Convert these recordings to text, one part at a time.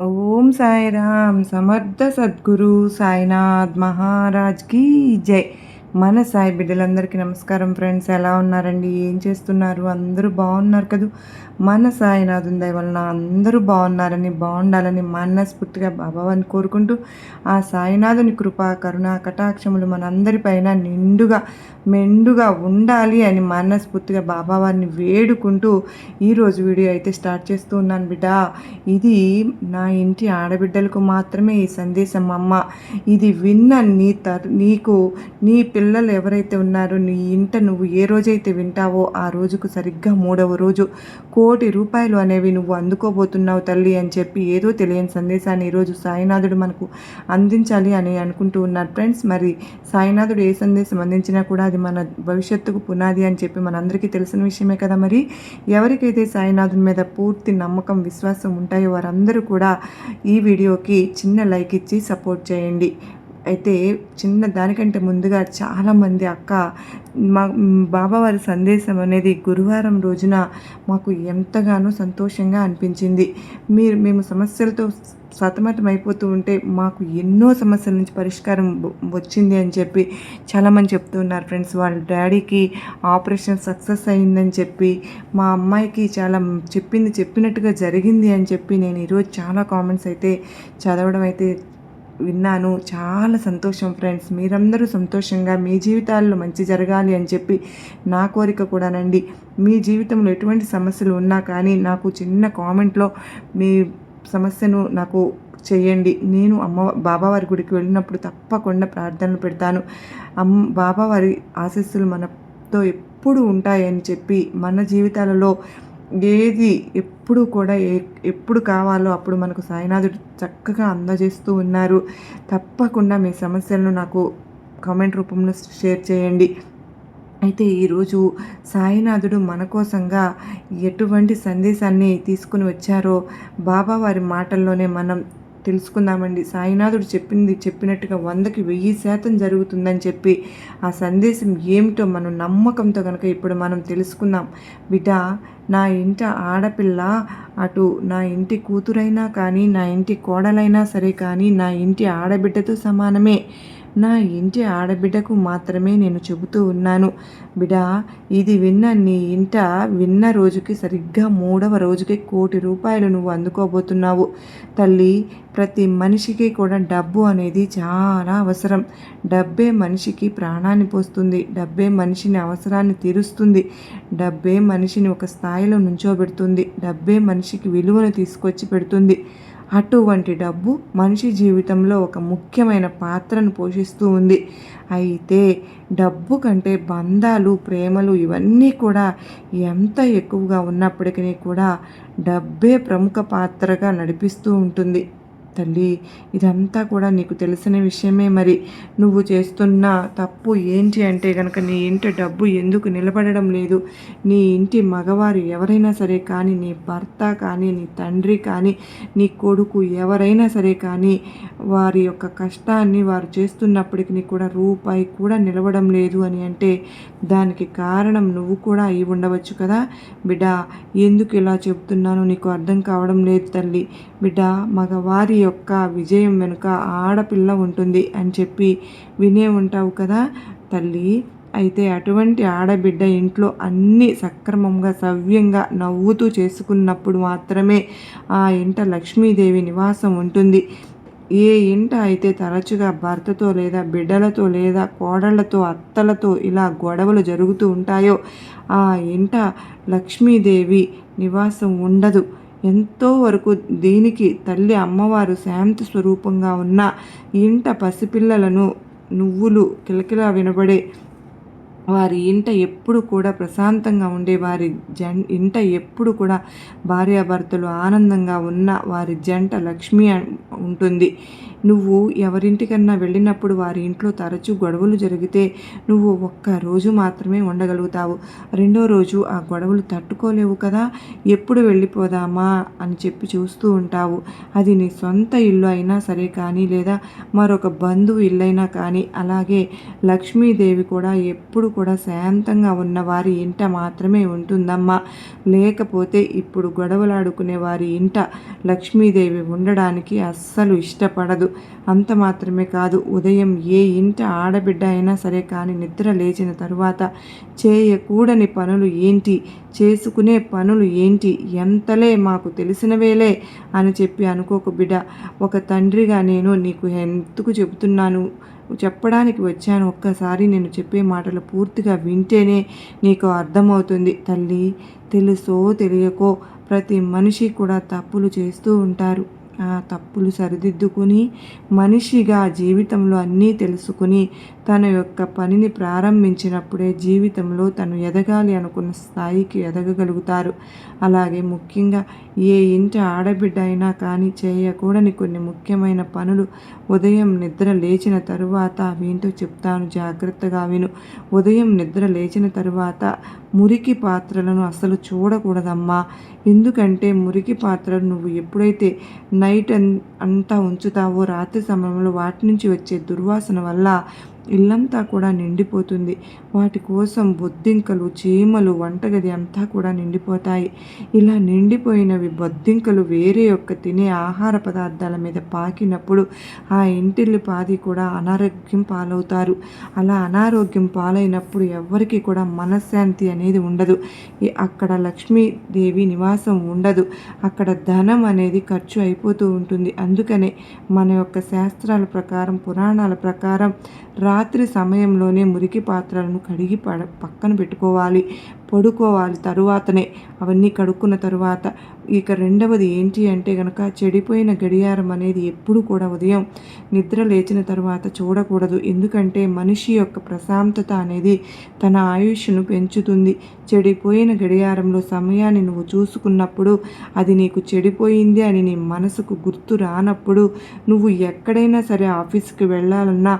ఓం సాయిరామ్ సమర్థ సద్గురు సాయినాథ్ మహారాజ్ కీ జై. మన సాయి బిడ్డలందరికీ నమస్కారం ఫ్రెండ్స్ ఎలా ఉన్నారండి? ఏం చేస్తున్నారు? అందరూ బాగున్నారు కదా? మన సాయినాథుని దయ వలన అందరూ బాగున్నారని బాగుండాలని మనస్ఫూర్తిగా బాబావాని కోరుకుంటూ ఆ సాయినాథుని కృప కరుణ కటాక్షములు మనందరిపైన నిండుగా మెండుగా ఉండాలి అని మనస్ఫూర్తిగా బాబావారిని వేడుకుంటూ ఈరోజు వీడియో అయితే స్టార్ట్ చేస్తూ ఉన్నాను బిడ్డ. ఇది నా ఇంటి ఆడబిడ్డలకు మాత్రమే ఈ సందేశం అమ్మ. ఇది విన్న నీ తర్ నీకు నీ పిల్లలు ఎవరైతే ఉన్నారో నీ ఇంట నువ్వు ఏ రోజైతే వింటావో ఆ రోజుకు సరిగ్గా మూడవ రోజు. కో కోటి రూపాయలు అనేవి నువ్వు అందుకోబోతున్నావు తల్లి అని చెప్పి ఏదో తెలియని సందేశాన్ని ఈరోజు సాయినాథుడు మనకు అందించాలి అని అనుకుంటూ ఉన్నారు. ఫ్రెండ్స్ మరి సాయినాథుడు ఏ సందేశం అందించినా కూడా అది మన భవిష్యత్తుకు పునాది అని చెప్పి మనందరికీ తెలిసిన విషయమే కదా మరి? ఎవరికైతే సాయినాథుని మీద పూర్తి నమ్మకం విశ్వాసం ఉంటాయో వారందరూ కూడా ఈ వీడియోకి చిన్న లైక్ ఇచ్చి సపోర్ట్ చేయండి. అయితే చిన్న దానికంటే ముందుగా చాలామంది అక్క మా బాబావారి సందేశం అనేది గురువారం రోజున మాకు ఎంతగానో సంతోషంగా అనిపించింది. మీరు మేము సమస్యలతో సతమతం అయిపోతూ ఉంటే మాకు ఎన్నో సమస్యల నుంచి పరిష్కారం వచ్చింది అని చెప్పి చాలామంది చెప్తున్నారు ఫ్రెండ్స్. వాళ్ళ డాడీకి ఆపరేషన్ సక్సెస్ అయిందని చెప్పి మా అమ్మాయికి చాలా చెప్పింది చెప్పినట్టుగా జరిగింది అని చెప్పి నేను ఈరోజు చాలా కామెంట్స్ అయితే చదవడం అయితే విన్నాను. చాలా సంతోషం ఫ్రెండ్స్. మీరందరూ సంతోషంగా మీ జీవితాల్లో మంచి జరగాలి అని చెప్పి నా కోరిక కూడానండి. మీ జీవితంలో ఎటువంటి సమస్యలు ఉన్నా కానీ నాకు చిన్న కామెంట్లో మీ సమస్యను నాకు చేయండి. నేను అమ్మ బాబావారి గుడికి వెళ్ళినప్పుడు తప్పకుండా ప్రార్థనలు పెడతాను. అమ్మ బాబావారి ఆశీస్సులు మనతో ఎప్పుడు ఉంటాయని చెప్పి మన జీవితాలలో ఏది ఎప్పుడు కూడా ఏ ఎప్పుడు కావాలో అప్పుడు మనకు సాయినాథుడు చక్కగా అందజేస్తూ ఉన్నారు. తప్పకుండా మీ సమస్యలను నాకు కామెంట్ రూపంలో షేర్ చేయండి. అయితే ఈరోజు సాయినాథుడు మన కోసంగా ఎటువంటి సందేశాన్ని తీసుకుని వచ్చారో బాబా వారి మాటల్లోనే మనం తెలుసుకుందామండి. సాయినాథుడు చెప్పింది చెప్పినట్టుగా వందకి వెయ్యి శాతం జరుగుతుందని చెప్పి ఆ సందేశం ఏమిటో మనం నమ్మకంతో కనుక ఇప్పుడు మనం తెలుసుకుందాం. బిడ్డ నా ఇంట ఆడపిల్ల అటు నా ఇంటి కూతురైనా కానీ నా ఇంటి కోడలైనా సరే కానీ నా ఇంటి ఆడబిడ్డతో సమానమే. నా ఇంటి ఆడబిడ్డకు మాత్రమే నేను చెబుతూ ఉన్నాను. బిడ ఇది విన్న నీ ఇంట విన్న రోజుకి సరిగ్గా మూడవ రోజుకి కోటి రూపాయలు నువ్వు అందుకోబోతున్నావు. తల్లి ప్రతి మనిషికి కూడా డబ్బు అనేది చాలా అవసరం. డబ్బే మనిషికి ప్రాణాన్ని పోస్తుంది. డబ్బే మనిషిని అవసరాన్ని తీరుస్తుంది. డబ్బే మనిషిని ఒక స్థాయిలో నుంచోబెడుతుంది. డబ్బే మనిషికి విలువను తీసుకొచ్చి పెడుతుంది. అటువంటి డబ్బు మనిషి జీవితంలో ఒక ముఖ్యమైన పాత్రను పోషిస్తూ ఉంది. అయితే డబ్బు కంటే బంధాలు ప్రేమలు ఇవన్నీ కూడా ఎంత ఎక్కువగా ఉన్నప్పటికీ కూడా డబ్బే ప్రముఖ పాత్రగా నడిపిస్తూ ఉంటుంది. తల్లి ఇదంతా కూడా నీకు తెలిసిన విషయమే మరి. నువ్వు చేస్తున్న తప్పు ఏంటి అంటే కనుక నీ ఇంటి డబ్బు ఎందుకు నిలబడడం లేదు? నీ ఇంటి మగవారు ఎవరైనా సరే కానీ నీ భర్త కానీ నీ తండ్రి కానీ నీ కొడుకు ఎవరైనా సరే కానీ వారి యొక్క కష్టాన్ని వారు చేస్తున్నప్పటికీ కూడా రూపాయి కూడా నిలవడం లేదు అని అంటే దానికి కారణం నువ్వు కూడా అయి ఉండవచ్చు కదా? బిడ్డ ఎందుకు ఇలా చెబుతున్నాను నీకు అర్థం కావడం లేదు తల్లి. బిడ్డ మగవారి యొక్క విజయం వెనుక ఆడపిల్ల ఉంటుంది అని చెప్పి వినే ఉంటావు కదా తల్లి. అయితే అటువంటి ఆడబిడ్డ ఇంట్లో అన్నీ సక్రమంగా సవ్యంగా నవ్వుతూ చేసుకున్నప్పుడు మాత్రమే ఆ ఇంట లక్ష్మీదేవి నివాసం ఉంటుంది. ఏ ఇంట అయితే తరచుగా భర్తతో లేదా బిడ్డలతో లేదా కోడళ్ళతో అత్తలతో ఇలా గొడవలు జరుగుతూ ఉంటాయో ఆ ఇంట లక్ష్మీదేవి నివాసం ఉండదు. ఎంతో వరకు దీనికి తల్లి అమ్మవారు శాంతి స్వరూపంగా ఉన్న ఇంట పసిపిల్లలను నువ్వులు కిలకిలా వినబడే వారి ఇంట ఎప్పుడు కూడా ప్రశాంతంగా ఉండే వారి జం ఇంట ఎప్పుడు కూడా భార్యాభర్తలు ఆనందంగా ఉన్న వారి జంట లక్ష్మి ఉంటుంది. నువ్వు ఎవరింటికన్నా వెళ్ళినప్పుడు వారి ఇంట్లో తరచూ గొడవలు జరిగితే నువ్వు ఒక్క రోజు మాత్రమే ఉండగలుగుతావు. రెండో రోజు ఆ గొడవలు తట్టుకోలేవు కదా ఎప్పుడు వెళ్ళిపోదామా అని చెప్పి చూస్తూ ఉంటావు. అది నీ సొంత ఇల్లు అయినా సరే కానీ లేదా మరొక బంధువు ఇల్లైనా కానీ. అలాగే లక్ష్మీదేవి కూడా ఎప్పుడు కూడా శాంతంగా ఉన్న వారి ఇంట మాత్రమే ఉంటుందమ్మా. లేకపోతే ఇప్పుడు గొడవలాడుకునే వారి ఇంట లక్ష్మీదేవి ఉండడానికి అస్సలు అస్సలు ఇష్టపడదు. అంత మాత్రమే కాదు ఉదయం ఏ ఇంట ఆడబిడ్డ అయినా సరే కానీ నిద్ర లేచిన తరువాత చేయకూడని పనులు ఏంటి? చేసుకునే పనులు ఏంటి? ఎంతలే మాకు తెలిసినవేలే అని చెప్పి అనుకోకు బిడ్డ. ఒక తండ్రిగా నేను నీకు ఎందుకు చెబుతున్నాను? చెప్పడానికి వచ్చాను. ఒక్కసారి నేను చెప్పే మాటలు పూర్తిగా వింటేనే నీకు అర్థమవుతుంది. తల్లి తెలుసో తెలియకో ప్రతి మనిషి కూడా తప్పులు చేస్తూ ఉంటారు. తప్పులు సరిదిద్దుకుని మనిషిగా జీవితంలో అన్నీ తెలుసుకుని తన యొక్క పనిని ప్రారంభించినప్పుడే జీవితంలో తను ఎదగాలి అనుకున్న స్థాయికి ఎదగగలుగుతారు. అలాగే ముఖ్యంగా ఏ ఇంటి ఆడబిడ్డ అయినా కానీ చేయకూడని కొన్ని ముఖ్యమైన పనులు ఉదయం నిద్ర లేచిన తరువాత అవేంటో చెప్తాను. జాగ్రత్తగా విను. ఉదయం నిద్ర లేచిన తరువాత మురికి పాత్రలను అసలు చూడకూడదమ్మా. ఎందుకంటే మురికి పాత్రలు నువ్వు ఎప్పుడైతే నైట్ అంతా ఉంచుతావో రాత్రి సమయంలో వాటి నుంచి వచ్చే దుర్వాసన వల్ల ఇల్లంతా కూడా నిండిపోతుంది. వాటి కోసం బొద్దింకలు చీమలు వంటగది అంతా కూడా నిండిపోతాయి. ఇలా నిండిపోయినవి బొద్దింకలు వేరే యొక్క తినే ఆహార పదార్థాల మీద పాకినప్పుడు ఆ ఇంటిల్లి పాది కూడా అనారోగ్యం పాలవుతారు. అలా అనారోగ్యం పాలైనప్పుడు ఎవరికి కూడా మనశ్శాంతి అనేది ఉండదు. అక్కడ లక్ష్మీదేవి నివాసం ఉండదు. అక్కడ ధనం అనేది ఖర్చు అయిపోతూ ఉంటుంది. అందుకనే మన యొక్క శాస్త్రాల ప్రకారం పురాణాల ప్రకారం రాత్రి సమయంలోనే మురికి పాత్రలను కడిగి పడ పక్కన పెట్టుకోవాలి. పడుకోవాలి తరువాతనే. అవన్నీ కడుక్కున్న తరువాత. ఇక రెండవది ఏంటి అంటే కనుక చెడిపోయిన గడియారం అనేది ఎప్పుడు కూడా ఉదయం నిద్ర లేచిన తర్వాత చూడకూడదు. ఎందుకంటే మనిషి యొక్క ప్రశాంతత అనేది తన ఆయుష్ను పెంచుతుంది. చెడిపోయిన గడియారంలో సమయాన్ని నువ్వు చూసుకున్నప్పుడు అది నీకు చెడిపోయింది అని నీ మనసుకు గుర్తు రానప్పుడు నువ్వు ఎక్కడైనా సరే ఆఫీస్కి వెళ్ళాలన్నా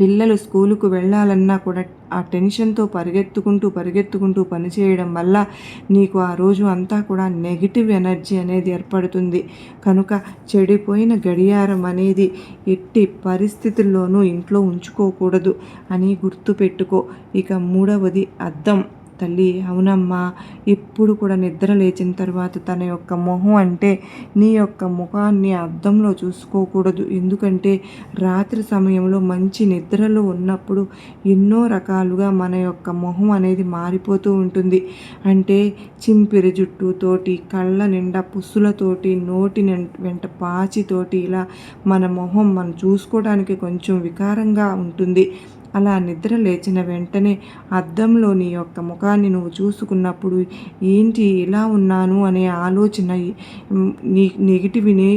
పిల్లలు స్కూలుకు వెళ్ళాలన్నా కూడా ఆ టెన్షన్తో పరిగెత్తుకుంటూ పరిగెత్తుకుంటూ పనిచేయడం వల్ల నీకు ఆ రోజు అంతా కూడా నెగిటివ్ ఎనర్జీ అనేది ఏర్పడుతుంది. కనుక చెడిపోయిన గడియారం అనేది ఎట్టి పరిస్థితుల్లోనూ ఇంట్లో ఉంచుకోకూడదు అని గుర్తుపెట్టుకో. ఇక మూడవది అద్దం. తల్లి అవునమ్మా ఎప్పుడు కూడా నిద్ర లేచిన తర్వాత తన యొక్క మొహం అంటే నీ యొక్క ముఖాన్ని అద్దంలో చూసుకోకూడదు. ఎందుకంటే రాత్రి సమయంలో మంచి నిద్రలో ఉన్నప్పుడు ఎన్నో రకాలుగా మన యొక్క మొహం అనేది మారిపోతూ ఉంటుంది. అంటే చింపిరి జుట్టుతోటి కళ్ళ నిండా పుస్సులతోటి నోటి వెంట పాచితోటి ఇలా మన మొహం మనం చూసుకోవడానికి కొంచెం వికారంగా ఉంటుంది. అలా నిద్ర లేచిన వెంటనే అద్దంలో నీ యొక్క ముఖాన్ని నువ్వు చూసుకున్నప్పుడు ఏంటి ఇలా ఉన్నాను అనే ఆలోచన నీ నెగిటివ్ని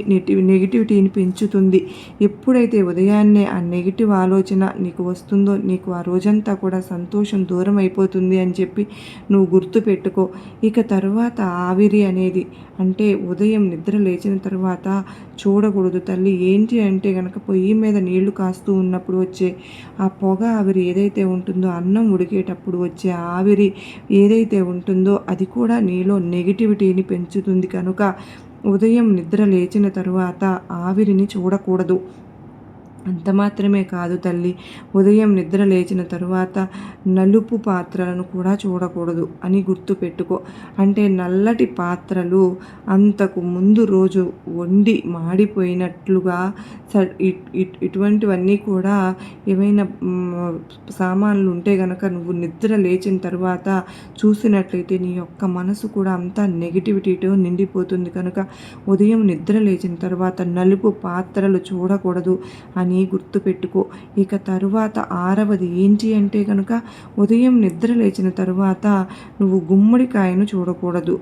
నెగిటివిటీని పెంచుతుంది. ఎప్పుడైతే ఉదయాన్నే ఆ నెగిటివ్ ఆలోచన నీకు వస్తుందో నీకు ఆ రోజంతా కూడా సంతోషం దూరం అయిపోతుంది అని చెప్పి నువ్వు గుర్తుపెట్టుకో ఇక తర్వాత ఆవిరి అనేది అంటే ఉదయం నిద్ర లేచిన తర్వాత చూడకూడదు తల్లి. ఏంటి అంటే కనుక పొయ్యి మీద నీళ్ళు కాస్తూ ఉన్నప్పుడు వచ్చే ఆ పొగ ఆవిరి ఏదైతే ఉంటుందో అన్నం ఉడికేటప్పుడు వచ్చే ఆవిరి ఏదైతే ఉంటుందో అది కూడా నీలో నెగిటివిటీని పెంచుతుంది. కనుక ఉదయం నిద్ర లేచిన తరువాత ఆవిరిని చూడకూడదు. అంత మాత్రమే కాదు తల్లి. ఉదయం నిద్ర లేచిన తరువాత నలుపు పాత్రలను కూడా చూడకూడదు అని గుర్తుపెట్టుకో అంటే నల్లటి పాత్రలు అంతకు ముందు రోజు వండి మాడిపోయినట్లుగా ఇటువంటివన్నీ కూడా ఏమైనా సామాన్లు ఉంటే గనక నువ్వు నిద్ర లేచిన తర్వాత చూసినట్లయితే నీ యొక్క మనసు కూడా అంతా నెగిటివిటీతో నిండిపోతుంది కనుక ఉదయం నిద్ర లేచిన తర్వాత నలుపు పాత్రలు చూడకూడదు అని అని గుర్తుపెట్టుకో ఇక తరువాత ఆరవది. ఏంటి అంటే కనుక ఉదయం నిద్ర లేచిన తరువాత నువ్వు గుమ్మడికాయను చూడకూడదు.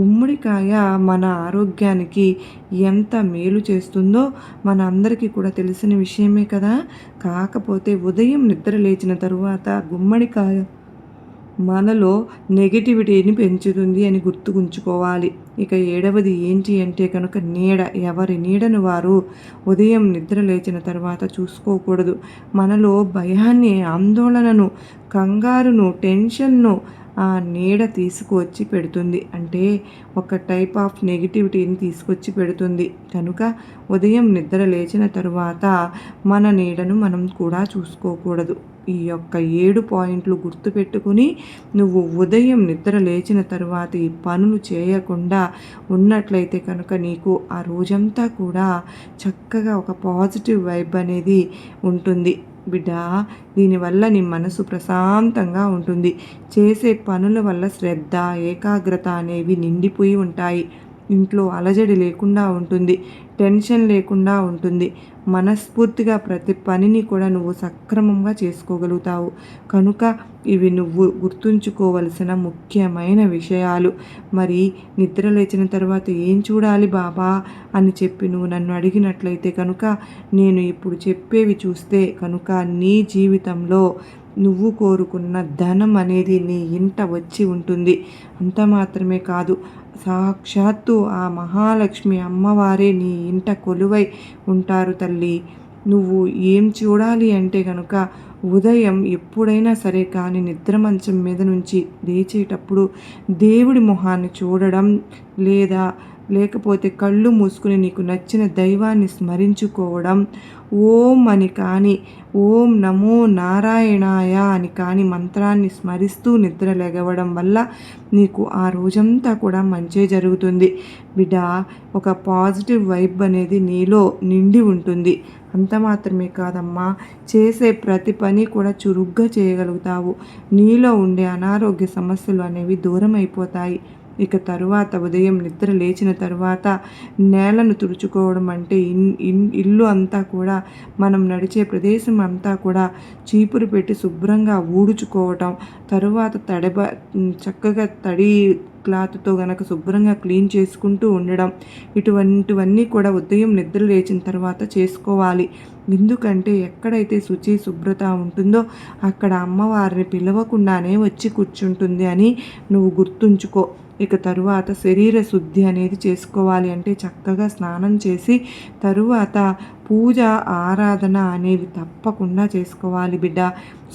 గుమ్మడికాయ మన ఆరోగ్యానికి ఎంత మేలు చేస్తుందో మన అందరికీ కూడా తెలిసిన విషయమే కదా. కాకపోతే ఉదయం నిద్ర లేచిన తరువాత గుమ్మడికాయ మనలో నెగిటివిటీని పెంచుతుంది అని గుర్తుకుంచుకోవాలి. ఇక ఏడవది ఏంటి అంటే కనుక నీడ. ఎవరి నీడను వారు ఉదయం నిద్ర లేచిన తర్వాత చూసుకోకూడదు. మనలో భయాన్ని ఆందోళనను కంగారును టెన్షన్ను ఆ నీడ తీసుకువచ్చి పెడుతుంది. అంటే ఒక టైప్ ఆఫ్ నెగిటివిటీని తీసుకొచ్చి పెడుతుంది. కనుక ఉదయం నిద్ర లేచిన తరువాత మన నీడను మనం కూడా చూసుకోకూడదు. ఈ యొక్క ఏడు పాయింట్లు గుర్తుపెట్టుకుని నువ్వు ఉదయం నిద్ర లేచిన తరువాత ఈ పనులు చేయకుండా ఉన్నట్లయితే కనుక నీకు ఆ రోజంతా కూడా చక్కగా ఒక పాజిటివ్ వైబ్ అనేది ఉంటుంది. బిడ్డ దీనివల్ల నీ మనసు ప్రశాంతంగా ఉంటుంది. చేసే పనుల వల్ల శ్రద్ధ ఏకాగ్రత అనేవి నిండిపోయి ఉంటాయి. ఇంట్లో అలజడి లేకుండా ఉంటుంది. టెన్షన్ లేకుండా ఉంటుంది. మనస్ఫూర్తిగా ప్రతి పనిని కూడా నువ్వు సక్రమంగా చేసుకోగలుగుతావు. కనుక ఇవి నువ్వు గుర్తుంచుకోవలసిన ముఖ్యమైన విషయాలు. మరి నిద్ర లేచిన తర్వాత ఏం చూడాలి బాబా? అని చెప్పి నువ్వు నన్ను అడిగినట్లయితే కనుక నేను ఇప్పుడు చెప్పేవి చూస్తే కనుక నీ జీవితంలో నువ్వు కోరుకున్న ధనం అనేది నీ ఇంట వచ్చి ఉంటుంది. అంత మాత్రమే కాదు సాక్షాత్తు ఆ మహాలక్ష్మి అమ్మవారే నీ ఇంట కొలువై ఉంటారు తల్లి. నువ్వు ఏం చూడాలి అంటే కనుక ఉదయం ఎప్పుడైనా సరే కానీ నిద్ర మంచం మీద నుంచి లేచేటప్పుడు దేవుడి మొహాన్ని చూడడం లేదా లేకపోతే కళ్ళు మూసుకుని నీకు నచ్చిన దైవాన్ని స్మరించుకోవడం ఓం అని కానీ ఓం నమో నారాయణాయ అని కానీ మంత్రాన్ని స్మరిస్తూ నిద్ర లెగవడం వల్ల నీకు ఆ రోజంతా కూడా మంచే జరుగుతుంది. బిడ్డ ఒక పాజిటివ్ వైబ్ అనేది నీలో నిండి ఉంటుంది. అంత మాత్రమే కాదమ్మా చేసే ప్రతి పని కూడా చురుగ్గా చేయగలుగుతావు. నీలో ఉండే అనారోగ్య సమస్యలు అనేవి దూరం అయిపోతాయి ఇక తరువాత ఉదయం నిద్ర లేచిన తరువాత నేలను తుడుచుకోవడం అంటే ఇన్ ఇల్లు అంతా కూడా మనం నడిచే ప్రదేశం అంతా కూడా చీపురు పెట్టి శుభ్రంగా ఊడుచుకోవటం తరువాత తడబ చక్కగా తడి క్లాత్తో గనక శుభ్రంగా క్లీన్ చేసుకుంటూ ఉండడం ఇటువంటివన్నీ కూడా ఉదయం నిద్ర లేచిన తర్వాత చేసుకోవాలి. ఎందుకంటే ఎక్కడైతే శుచి శుభ్రత ఉంటుందో అక్కడ అమ్మవారిని పిలవకుండానే వచ్చి కూర్చుంటుంది అని నువ్వు గుర్తుంచుకో. ఇక తరువాత శరీర శుద్ధి అనేది చేసుకోవాలి అంటే చక్కగా స్నానం చేసి తరువాత పూజ ఆరాధన అనేవి తప్పకుండా చేసుకోవాలి బిడ్డ.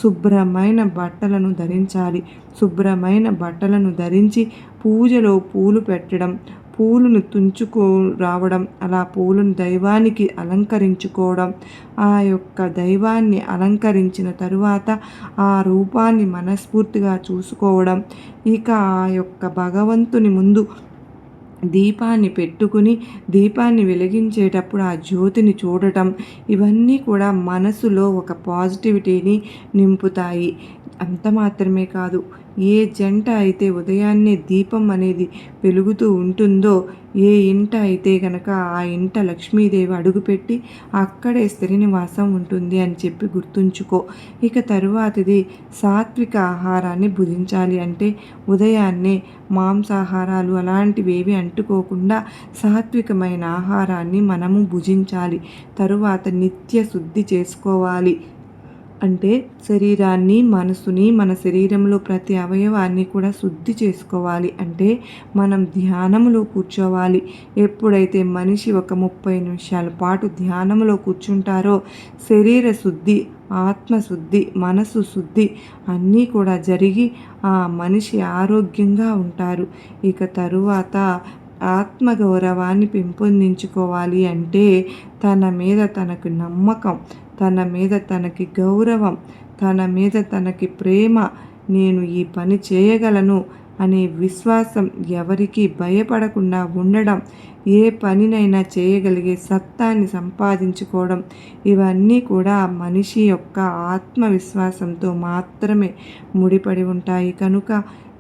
శుభ్రమైన బట్టలను ధరించాలి. శుభ్రమైన బట్టలను ధరించి పూజలో పూలు పెట్టడం పూలను తుంచుకో రావడం అలా పూలను దైవానికి అలంకరించుకోవడం ఆ యొక్క దైవాన్ని అలంకరించిన తరువాత ఆ రూపాన్ని మనస్ఫూర్తిగా చూసుకోవడం ఇక ఆ యొక్క భగవంతుని ముందు దీపాన్ని పెట్టుకుని దీపాన్ని వెలిగించేటప్పుడు ఆ జ్యోతిని చూడటం ఇవన్నీ కూడా మనసులో ఒక పాజిటివిటీని నింపుతాయి. అంత మాత్రమే కాదు ఏ జంట అయితే ఉదయాన్నే దీపం అనేది వెలుగుతూ ఉంటుందో ఏ ఇంట అయితే గనక ఆ ఇంట లక్ష్మీదేవి అడుగుపెట్టి అక్కడే స్థిర నివాసం ఉంటుంది అని చెప్పి గుర్తుంచుకో. ఇక తరువాతిది సాత్విక ఆహారాన్ని భుజించాలి అంటే ఉదయాన్నే మాంసాహారాలు అలాంటివి ఏవి అంటుకోకుండా సాత్వికమైన ఆహారాన్ని మనము భుజించాలి. తరువాత నిత్య శుద్ధి చేసుకోవాలి. అంటే శరీరాన్ని మనసుని మన శరీరంలో ప్రతి అవయవాన్ని కూడా శుద్ధి చేసుకోవాలి. అంటే మనం ధ్యానంలో కూర్చోవాలి. ఎప్పుడైతే మనిషి ఒక ముప్పై నిమిషాల పాటు ధ్యానంలో కూర్చుంటారో శరీర శుద్ధి ఆత్మశుద్ధి మనసు శుద్ధి అన్నీ కూడా జరిగి ఆ మనిషి ఆరోగ్యంగా ఉంటారు. ఇక తరువాత ఆత్మగౌరవాన్ని పెంపొందించుకోవాలి అంటే తన మీద తనకు నమ్మకం తన మీద తనకి గౌరవం తన మీద తనకి ప్రేమ నేను ఈ పని చేయగలను అనే విశ్వాసం ఎవరికి భయపడకుండా ఉండడం ఏ పనినైనా చేయగలిగే సత్తాన్ని సంపాదించుకోవడం ఇవన్నీ కూడా మనిషి యొక్క ఆత్మవిశ్వాసంతో మాత్రమే ముడిపడి ఉంటాయి. కనుక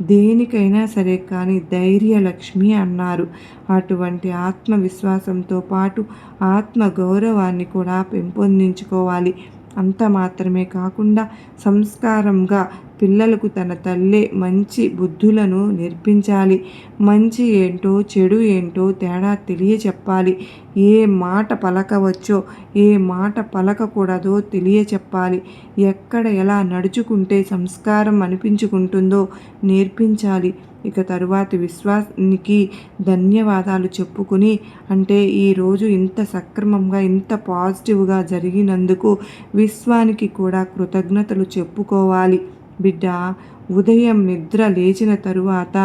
దేనికైనా సరే కానీ ధైర్యలక్ష్మి అన్నారు. అటువంటి ఆత్మవిశ్వాసంతో పాటు ఆత్మ గౌరవాన్ని కూడా పెంపొందించుకోవాలి. అంత మాత్రమే కాకుండా సంస్కారంగా పిల్లలకు తన తల్లే మంచి బుద్ధులను నేర్పించాలి. మంచి ఏంటో చెడు ఏంటో తేడా తెలియచెప్పాలి. ఏ మాట పలకవచ్చో ఏ మాట పలకకూడదో తెలియచెప్పాలి. ఎక్కడ ఎలా నడుచుకుంటే సంస్కారం అనిపించుకుంటుందో నేర్పించాలి. ఇక తరువాత విశ్వానికి ధన్యవాదాలు చెప్పుకుని అంటే ఈరోజు ఇంత సక్రమంగా ఇంత పాజిటివ్గా జరిగినందుకు విశ్వానికి కూడా కృతజ్ఞతలు చెప్పుకోవాలి. బిడ్డ ఉదయం నిద్ర లేచిన తరువాత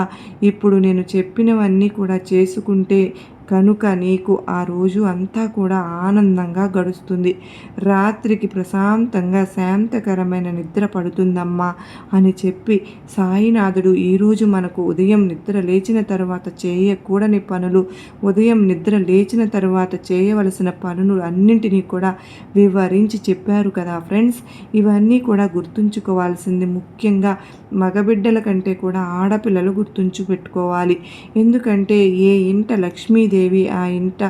ఇప్పుడు నేను చెప్పినవన్నీ కూడా చేసుకుంటే కనుక నీకు ఆ రోజు అంతా కూడా ఆనందంగా గడుస్తుంది. రాత్రికి ప్రశాంతంగా శాంతకరమైన నిద్ర పడుతుందమ్మా అని చెప్పి సాయినాథుడు ఈరోజు మనకు ఉదయం నిద్ర లేచిన తర్వాత చేయకూడని పనులు ఉదయం నిద్ర లేచిన తర్వాత చేయవలసిన పనులు అన్నింటినీ కూడా వివరించి చెప్పారు కదా ఫ్రెండ్స్. ఇవన్నీ కూడా గుర్తుంచుకోవాల్సింది ముఖ్యంగా మగబిడ్డల కంటే కూడా ఆడపిల్లలు గుర్తుంచు పెట్టుకోవాలి ఎందుకంటే ఏ ఇంట లక్ష్మీదేవి దేవి ఆ ఇంట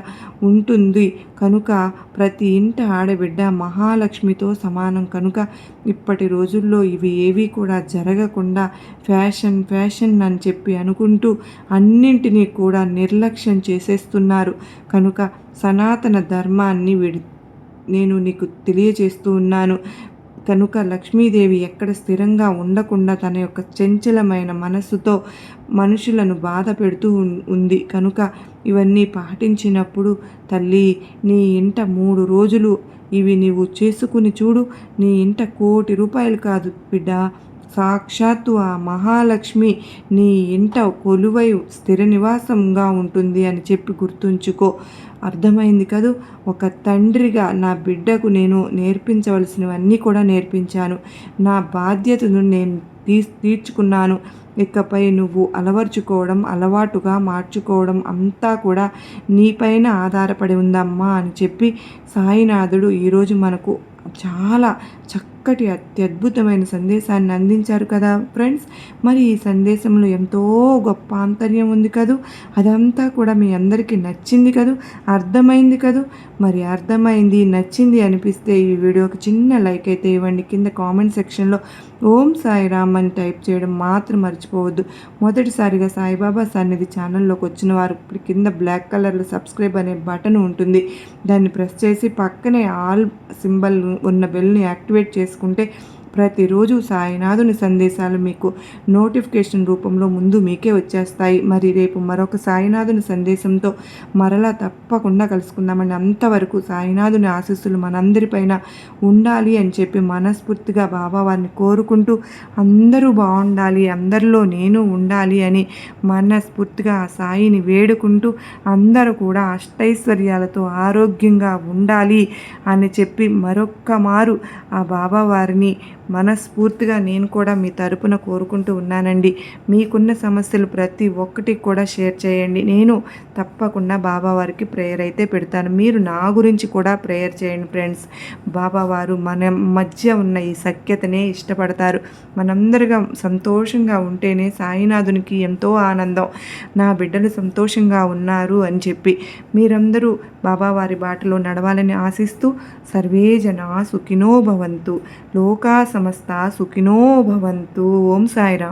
ఉంటుంది. కనుక ప్రతి ఇంట ఆడబిడ్డ మహాలక్ష్మితో సమానం. కనుక ఇప్పటి రోజుల్లో ఇవి ఏవి కూడా జరగకుండా ఫ్యాషన్ ఫ్యాషన్ అని చెప్పి అనుకుంటూ అన్నింటినీ కూడా నిర్లక్ష్యం చేసేస్తున్నారు. కనుక సనాతన ధర్మాన్ని విడి నేను నీకు తెలియజేస్తూ ఉన్నాను. కనుక లక్ష్మీదేవి ఎక్కడ స్థిరంగా ఉండకుండా తన యొక్క చంచలమైన మనస్సుతో మనుషులను బాధ పెడుతూ ఉంది. కనుక ఇవన్నీ పాటించినప్పుడు తల్లి నీ ఇంట మూడు రోజులు ఇవి నీవు చేసుకుని చూడు. నీ ఇంట కోటి రూపాయలు కాదు బిడ్డ. సాక్షాత్తు ఆ మహాలక్ష్మి నీ ఇంట కొలువై స్థిర నివాసంగా ఉంటుంది అని చెప్పి గుర్తుంచుకో. అర్థమైంది కదూ? ఒక తండ్రిగా నా బిడ్డకు నేను నేర్పించవలసినవన్నీ కూడా నేర్పించాను. నా బాధ్యతను నేను తీ తీర్చుకున్నాను. ఇకపై నువ్వు అలవర్చుకోవడం అలవాటుగా మార్చుకోవడం అంతా కూడా నీపైన ఆధారపడి ఉందమ్మా అని చెప్పి సాయినాథుడు ఈరోజు మనకు చాలా చక్క చక్కటి అత్యద్భుతమైన సందేశాన్ని అందించారు కదా ఫ్రెండ్స్ మరి ఈ సందేశంలో ఎంతో గొప్ప ఆంతర్యం ఉంది కదూ? అదంతా కూడా మీ అందరికీ నచ్చింది కదూ? అర్థమైంది కదూ? మరి అర్థమైంది నచ్చింది అనిపిస్తే ఈ వీడియోకి చిన్న లైక్ అయితే ఇవ్వండి. కింద కామెంట్ సెక్షన్లో ఓం సాయిరామ్ అని టైప్ చేయడం మాత్రం మర్చిపోవద్దు. మొదటిసారిగా సాయిబాబా సన్నిధి ఛానల్లోకి వచ్చిన వారు ఇప్పుడు కింద బ్లాక్ కలర్లో సబ్స్క్రైబ్ అనే బటన్ ఉంటుంది. దాన్ని ప్రెస్ చేసి పక్కనే ఆల్ సింబల్ ఉన్న బెల్ని యాక్టివేట్ చేసుకుంటే ప్రతిరోజు సాయినాథుని సందేశాలు మీకు నోటిఫికేషన్ రూపంలో ముందు మీకే వచ్చేస్తాయి. మరి రేపు మరొక సాయినాథుని సందేశంతో మరలా తప్పకుండా కలుసుకుందామని అంతవరకు సాయినాథుని ఆశీస్సులు మనందరిపైన ఉండాలి అని చెప్పి మనస్ఫూర్తిగా బాబా వారిని కోరుకుంటూ అందరూ బాగుండాలి అందరిలో నేను ఉండాలి అని మనస్ఫూర్తిగా ఆ సాయిని వేడుకుంటూ అందరూ కూడా అష్టైశ్వర్యాలతో ఆరోగ్యంగా ఉండాలి అని చెప్పి మరొక్క మారు ఆ బాబా వారిని మనస్ఫూర్తిగా నేను కూడా మీ తరపున కోరుకుంటూ ఉన్నానండి. మీకున్న సమస్యలు ప్రతి ఒక్కటి కూడా షేర్ చేయండి. నేను తప్పకుండా బాబా వారికి ప్రేయర్ అయితే పెడతాను. మీరు నా గురించి కూడా ప్రేయర్ చేయండి ఫ్రెండ్స్. బాబావారు మన మధ్య ఉన్న ఈ సఖ్యతనే ఇష్టపడతారు. మనందరిగా సంతోషంగా ఉంటేనే సాయినాథునికి ఎంతో ఆనందం. నా బిడ్డలు సంతోషంగా ఉన్నారు అని చెప్పి మీరందరూ బాబావారి బాటలో నడవాలని ఆశిస్తూ సర్వే జన సుఖినో భవంతు. లోకా సమస్త సుఖినో భవంతు. ఓం సాయిరామ్.